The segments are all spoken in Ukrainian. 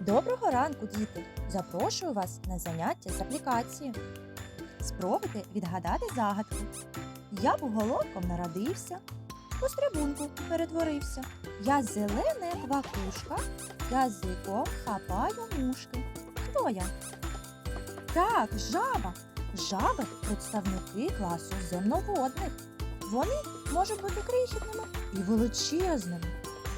Доброго ранку, діти! Запрошую вас на заняття з аплікації. Спробуйте відгадати загадку. Я буголовком народився, у стрибунку перетворився. Я зелена як вакушка, язиком хапаю мушки. Хто я? Так, жаба. Жаби представники класу земноводних. Вони можуть бути крихітними і величезними.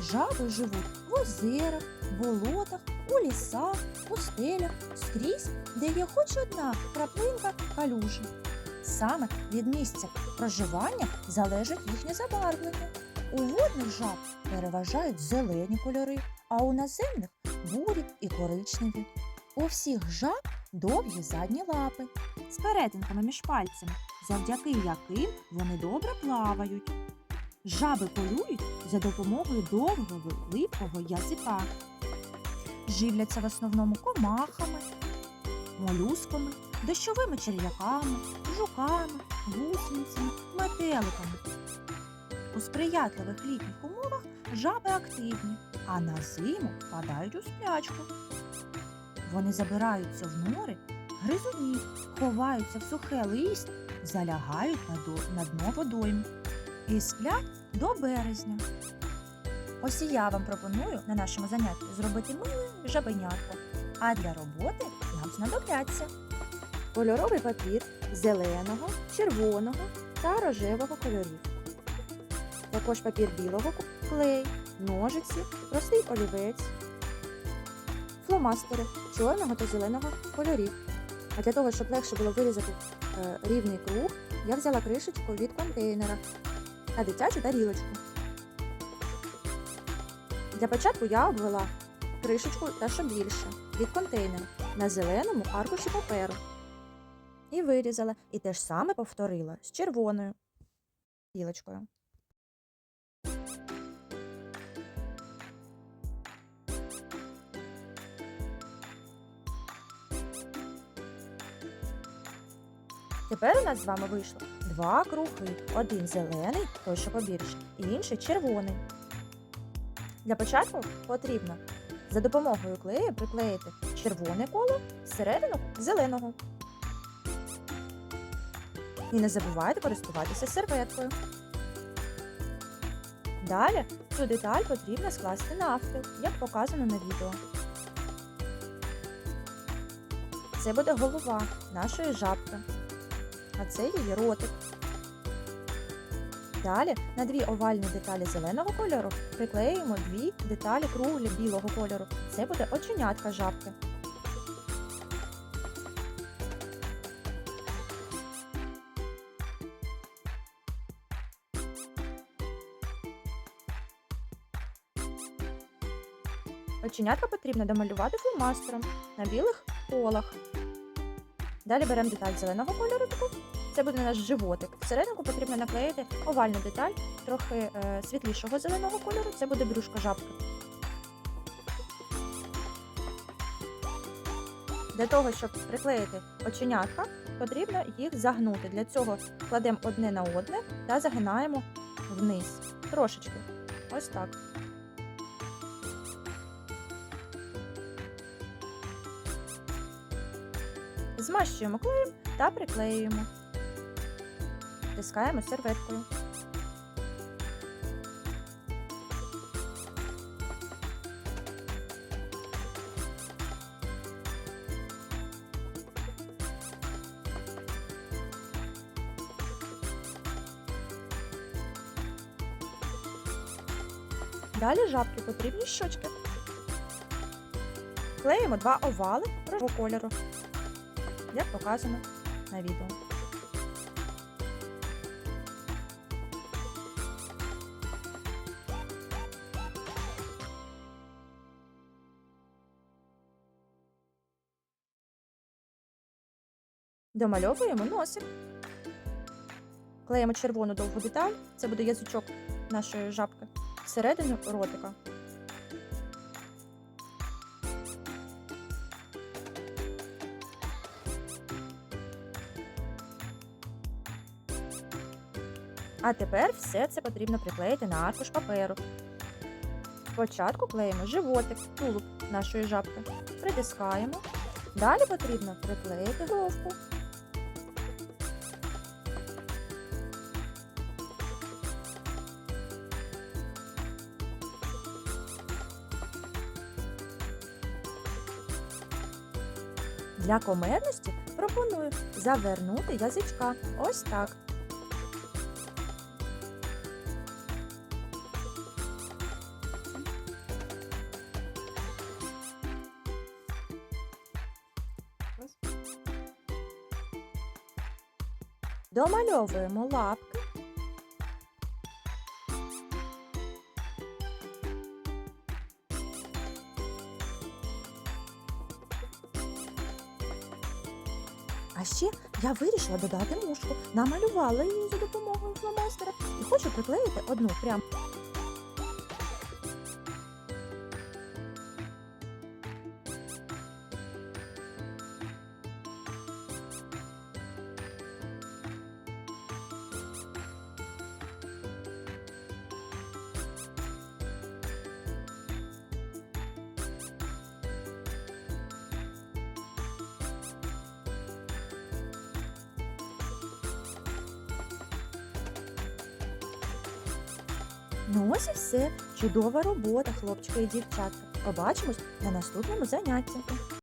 Жаби живуть в озерах, болотах, у лісах, пустелях, скрізь, де є хоч одна краплинка калюжі. Саме від місця проживання залежить їхнє забарвлення. У водних жаб переважають зелені кольори, а у наземних бурі і коричневі. У всіх жаб довгі задні лапи з перетинками між пальцями, завдяки яким вони добре плавають. Жаби полюють за допомогою довгого липкого язика. Живляться в основному комахами, молюсками, дощовими черв'яками, жуками, гусеницями, метеликами. У сприятливих літніх умовах жаби активні, а на зиму впадають у сплячку. Вони забираються в нори, гризуні, ховаються в сухе листя, залягають на дно водойм і сплять до березня. Ось і я вам пропоную на нашому занятті зробити миле жабенятко, а для роботи нам знадобляться кольоровий папір зеленого, червоного та рожевого кольорів. Також папір білого клей, ножиці, простий олівець, фломастери чорного та зеленого кольорів. А для того, щоб легше було вирізати е, рівний круг, я взяла кришечку від контейнера та дитячу тарілочку. Для початку я обвела кришечку та що більше від контейнера на зеленому аркуші паперу. І вирізала, і те ж саме повторила з червоною тарілочкою. Тепер у нас з вами вийшло два круги. Один зелений, той, що побільше, і інший червоний. Для початку потрібно за допомогою клею приклеїти червоне коло всередину зеленого. І не забувайте користуватися серветкою. Далі цю деталь потрібно скласти навпіл, як показано на відео. Це буде голова нашої жабки а це її ротик. Далі на дві овальні деталі зеленого кольору приклеїмо дві деталі круглі білого кольору. Це буде оченятка жабки. Оченятка потрібно домалювати фломастером на білих полах. Далі беремо деталь зеленого кольору. Це буде наш животик. Всерединку потрібно наклеїти овальну деталь трохи е, світлішого зеленого кольору. Це буде брюшка жабки. Для того, щоб приклеїти оченятка, потрібно їх загнути. Для цього кладемо одне на одне та загинаємо вниз. Трошечки. Ось так. Змащуємо клеєм та приклеюємо. Тискаємо серветкою. Далі жабки потрібні щочки. Клеїмо два овали рожевого кольору як показано на відео. Домальовуємо носик. Клеїмо червону довгу деталь, це буде язичок нашої жабки, всередину ротика. А тепер все це потрібно приклеїти на аркуш паперу. Спочатку клеїмо животик, тулуб. нашої жабки. Притискаємо. Далі потрібно приклеїти головку. Для комерності пропоную завернути язичка. Ось так. Домальовуємо лапки. А ще я вирішила додати мушку, намалювала її за допомогою фломастера і хочу приклеїти одну прямо. Ну ось і все. Чудова робота, хлопчики і дівчатка. Побачимось на наступному занятті.